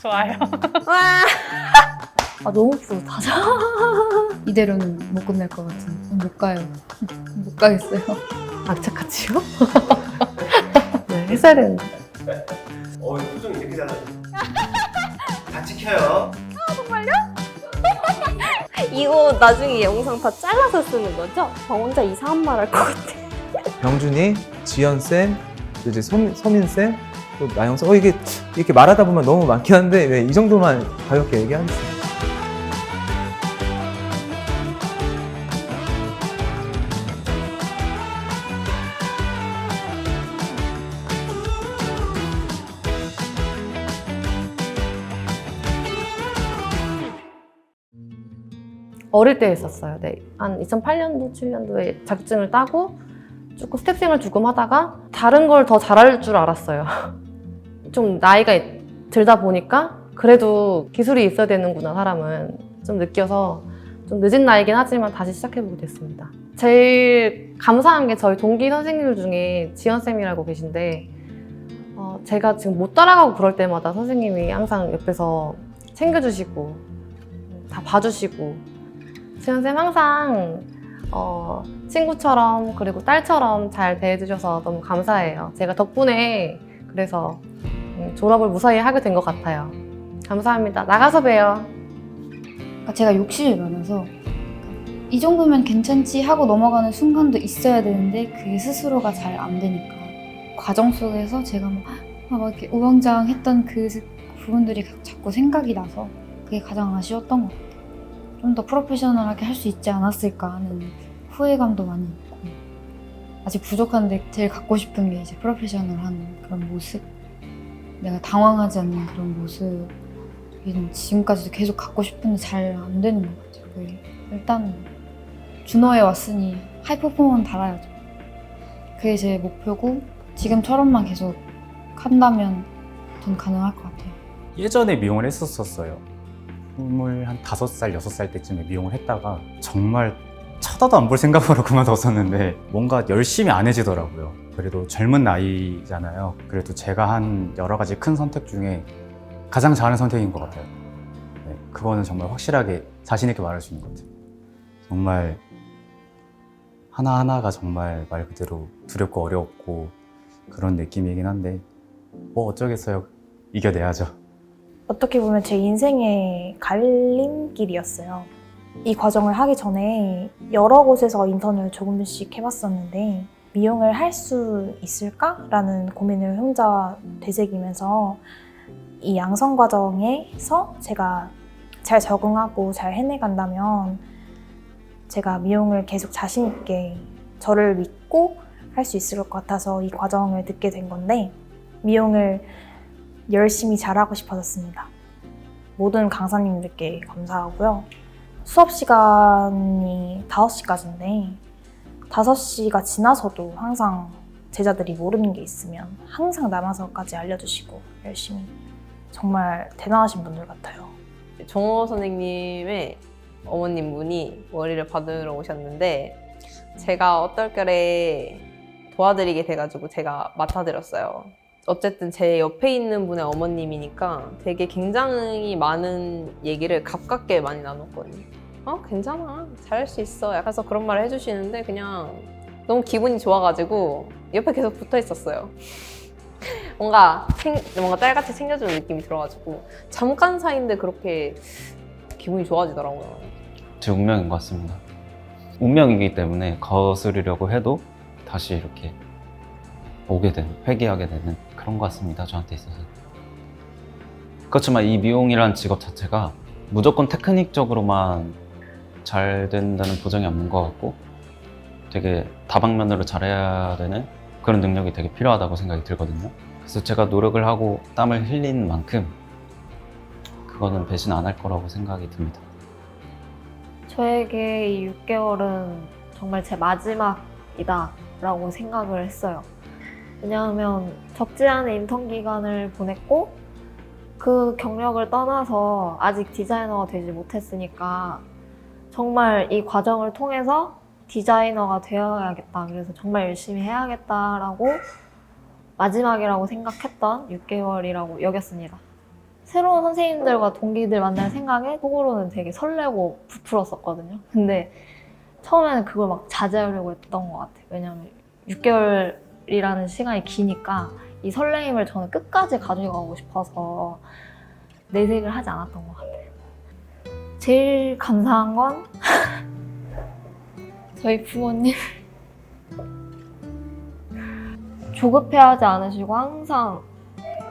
좋아요. 와. 아 너무 뿌듯하죠. 이대로는 못 끝낼 것 같은. 못 가요. 못 가겠어요. 악착같이요? 네, 되는데. 어, 표정이 이렇게 달라져. 다 찍혀요. 이거 나중에 영상 다 잘라서 쓰는 거죠? 저 혼자 이상한 말 할 것 같아. 병준이, 지연쌤, 또 이제 서민, 서민쌤, 또 나영석. 어, 이게 이렇게 말하다 보면 너무 많긴 한데, 왜이 정도만 가볍게 얘기하겠습니다. 어릴 때 했었어요. 네. 한 2008년도, 7년도에 자격증을 따고 조금 스텝생을 조금 하다가 다른 걸 더 잘할 줄 알았어요. 좀 나이가 들다 보니까 그래도 기술이 있어야 되는구나, 사람은. 좀 느껴서 좀 늦은 나이긴 하지만 다시 시작해보게 됐습니다. 제일 감사한 게 저희 동기 선생님들 중에 지연쌤이라고 계신데 어, 제가 지금 못 따라가고 그럴 때마다 선생님이 항상 옆에서 챙겨주시고 다 봐주시고 지연쌤 항상 어, 친구처럼 그리고 딸처럼 잘 대해주셔서 너무 감사해요. 제가 덕분에 그래서 음, 졸업을 무사히 하게 된 것 같아요. 감사합니다. 나가서 봬요. 그러니까 제가 욕심이 많아서 이 정도면 괜찮지 하고 넘어가는 순간도 있어야 되는데 그게 스스로가 잘 안 되니까 과정 속에서 제가 막, 막 이렇게 우왕좌왕했던 그 부분들이 자꾸 생각이 나서 그게 가장 아쉬웠던 것 같아요. 좀 더 프로페셔널하게 할 수 있지 않았을까 하는 후회감도 많이 있고 아직 부족한데 제일 갖고 싶은 게 이제 프로페셔널한 그런 모습 내가 당황하지 않는 그런 모습 이는 지금까지도 계속 갖고 싶은데 잘 안 되는 것 같아요. 일단 준호에 왔으니 하이퍼폼은 달아야죠. 그게 제 목표고 지금처럼만 계속 한다면 전 가능할 것 같아요. 예전에 미용을 했었었어요. 스물 한 다섯 살, 여섯 살 때쯤에 미용을 했다가 정말 쳐다도 안 볼 생각으로 그만뒀었는데 뭔가 열심히 안 해지더라고요. 그래도 젊은 나이잖아요. 그래도 제가 한 여러 가지 큰 선택 중에 가장 잘하는 선택인 것 같아요. 네, 그거는 정말 확실하게 자신 있게 말할 수 있는 것 같아요. 정말 하나하나가 정말 말 그대로 두렵고 어렵고 그런 느낌이긴 한데 뭐 어쩌겠어요. 이겨내야죠. 어떻게 보면 제 인생의 갈림길이었어요. 이 과정을 하기 전에 여러 곳에서 인턴을 조금씩 해봤었는데 미용을 할 수 있을까라는 고민을 혼자 되새기면서 이 양성 과정에서 제가 잘 적응하고 잘 해내간다면 제가 미용을 계속 자신 있게 저를 믿고 할 수 있을 것 같아서 이 과정을 듣게 된 건데 미용을 열심히 잘하고 싶어졌습니다. 모든 강사님들께 감사하고요. 수업 시간이 5시까지인데 5시가 지나서도 항상 제자들이 모르는 게 있으면 항상 남아서까지 알려주시고 열심히 정말 대단하신 분들 같아요. 정호 선생님의 어머님 분이 머리를 받으러 오셨는데 제가 어떨결에 도와드리게 돼가지고 제가 맡아드렸어요. 어쨌든 제 옆에 있는 분의 어머님이니까 되게 굉장히 많은 얘기를 가깝게 많이 나눴거든요. 어, 괜찮아. 잘할 수 있어. 약간 서 그런 말을 해주시는데 그냥 너무 기분이 좋아가지고 옆에 계속 붙어 있었어요. 뭔가 생, 뭔가 딸같이 챙겨주는 느낌이 들어가지고 잠깐 사이인데 그렇게 기분이 좋아지더라고요. 제 운명인 것 같습니다. 운명이기 때문에 거스르려고 해도 다시 이렇게 오게 되는, 회귀하게 되는 그런 것 같습니다. 저한테 있어서. 그렇지만 이 미용이라는 직업 자체가 무조건 테크닉적으로만 잘 된다는 보장이 없는 것 같고 되게 다방면으로 잘해야 되는 그런 능력이 되게 필요하다고 생각이 들거든요. 그래서 제가 노력을 하고 땀을 흘린 만큼 그거는 배신 안 할 거라고 생각이 듭니다. 저에게 이 6개월은 정말 제 마지막이다 라고 생각을 했어요. 왜냐하면 적지 않은 인턴 기간을 보냈고 그 경력을 떠나서 아직 디자이너가 되지 못했으니까 정말 이 과정을 통해서 디자이너가 되어야겠다. 그래서 정말 열심히 해야겠다라고 마지막이라고 생각했던 6개월이라고 여겼습니다. 새로운 선생님들과 동기들 만날 생각에 속으로는 되게 설레고 부풀었었거든요. 근데 처음에는 그걸 막 자제하려고 했던 것 같아요. 왜냐면 6개월이라는 시간이 기니까 이 설레임을 저는 끝까지 가져가고 싶어서 내색을 하지 않았던 것 같아요. 제일 감사한 건? 저희 부모님. 조급해하지 않으시고 항상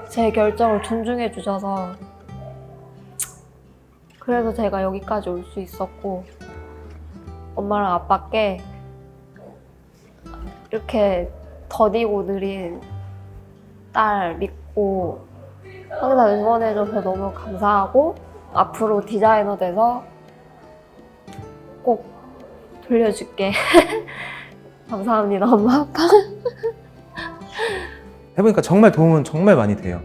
제 결정을 존중해 주셔서 그래서 제가 여기까지 올 수 있었고 엄마랑 아빠께 이렇게 더디고 느린 딸 믿고 항상 응원해줘서 너무 감사하고 앞으로 디자이너 돼서 꼭 돌려줄게 감사합니다 엄마 아빠 해보니까 정말 도움은 정말 많이 돼요.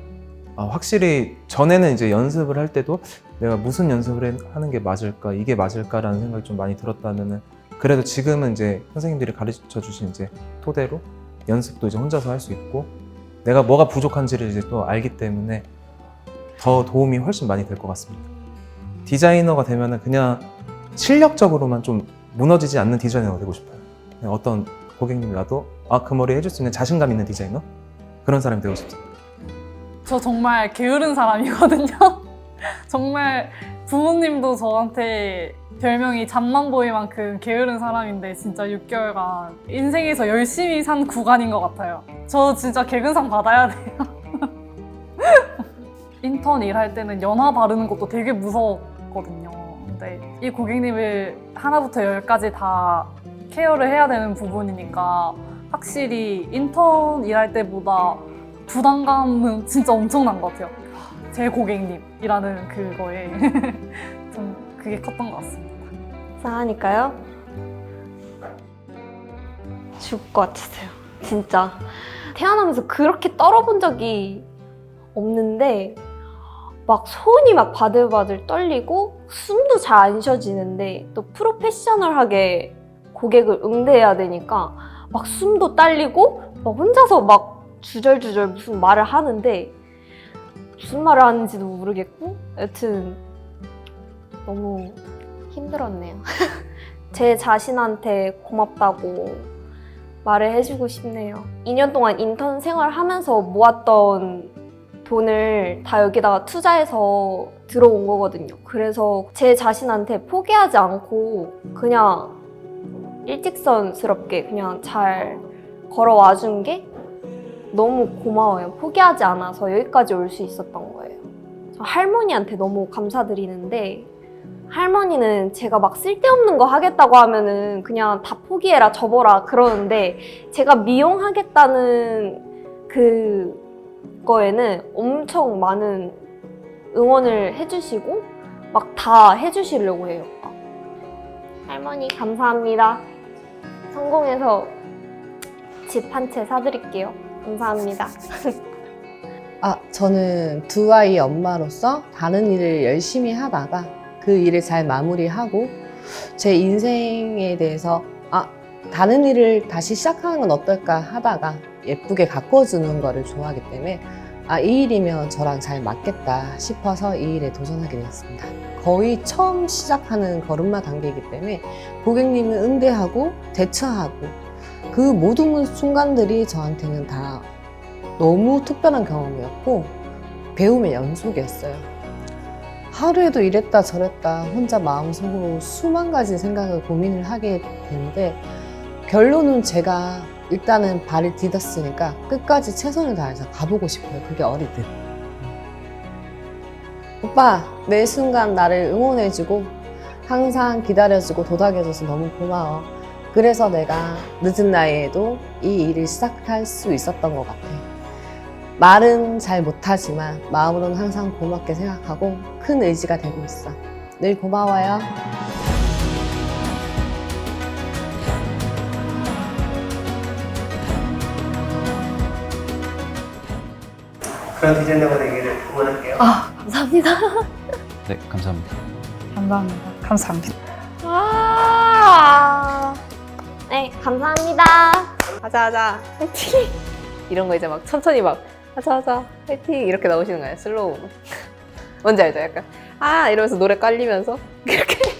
아, 확실히 전에는 이제 연습을 할 때도 내가 무슨 연습을 해- 하는 게 맞을까, 이게 맞을까라는 생각이 좀 많이 들었다면은 그래도 지금은 이제 선생님들이 가르쳐 주신 이제 토대로 연습도 이제 혼자서 할 수 있고 내가 뭐가 부족한지를 이제 또 알기 때문에 더 도움이 훨씬 많이 될 것 같습니다. 디자이너가 되면은 그냥 실력적으로만 좀 무너지지 않는 디자이너가 되고 싶어요. 그냥 어떤 고객님이 와도 아, 그 머리 해줄 수 있는 자신감 있는 디자이너? 그런 사람이 되고 싶습니다. 저 정말 게으른 사람이거든요. 정말 부모님도 저한테 별명이 잠만 보일 만큼 게으른 사람인데 진짜 6개월간 인생에서 열심히 산 구간인 것 같아요. 저 진짜 개근상 받아야 돼요. 인턴 일할 때는 연화 바르는 것도 되게 무서웠 거든요. 근데 이 고객님을 하나부터 열까지 다 케어를 해야 되는 부분이니까 확실히 인턴 일할 때보다 부담감은 진짜 엄청난 것 같아요. 제 고객님이라는 그거에 좀 그게 컸던 것 같습니다. 싸하니까요. 죽을 것 같았어요. 진짜. 태어나면서 그렇게 떨어본 적이 없는데, 막 손이 막 바들바들 떨리고, 숨도 잘 안 쉬어지는데, 또 프로페셔널하게 고객을 응대해야 되니까, 막 숨도 딸리고, 막 혼자서 막 주절주절 무슨 말을 하는데, 무슨 말을 하는지도 모르겠고, 여튼, 너무 힘들었네요. 제 자신한테 고맙다고 말을 해주고 싶네요. 2년 동안 인턴 생활하면서 모았던 돈을 다 여기다가 투자해서 들어온 거거든요. 그래서 제 자신한테 포기하지 않고 그냥 일직선스럽게 그냥 잘 걸어와 준 게 너무 고마워요. 포기하지 않아서 여기까지 올 수 있었던 거예요. 저 할머니한테 너무 감사드리는데 할머니는 제가 막 쓸데없는 거 하겠다고 하면은 그냥 다 포기해라 접어라 그러는데 제가 미용하겠다는 그 거에는 엄청 많은 응원을 해주시고 막 다 해주시려고 해요. 할머니 감사합니다. 성공해서 집 한 채 사드릴게요. 감사합니다. 아, 저는 두 아이 엄마로서 다른 일을 열심히 하다가 그 일을 잘 마무리하고 제 인생에 대해서 아, 다른 일을 다시 시작하는 건 어떨까 하다가 예쁘게 가꿔주는 거를 좋아하기 때문에 아, 이 일이면 저랑 잘 맞겠다 싶어서 이 일에 도전하게 되었습니다. 거의 처음 시작하는 걸음마 단계이기 때문에 고객님을 응대하고 대처하고 그 모든 순간들이 저한테는 다 너무 특별한 경험이었고 배움의 연속이었어요. 하루에도 이랬다 저랬다 혼자 마음속으로 수만 가지 생각을 고민을 하게 되는데 결론은 제가 일단은 발을 디뎠으니까 끝까지 최선을 다해서 가보고 싶어요. 그게 어리듯. 오빠 매 순간 나를 응원해주고 항상 기다려주고 도닥여줘서 너무 고마워. 그래서 내가 늦은 나이에도 이 일을 시작할 수 있었던 것 같아. 말은 잘 못하지만 마음으로는 항상 고맙게 생각하고 큰 의지가 되고 있어. 늘 고마워요. 그런 디자이너가 되기를 응원할게요. 아 감사합니다. 네, 감사합니다. 감사합니다. 감사합니다. 아, 네 감사합니다. 하자 하자 화이팅 이런 거 이제 막 천천히 막 하자 하자 화이팅 이렇게 나오시는 거예요 슬로우 뭔지 알죠? 약간 아 이러면서 노래 깔리면서 이렇게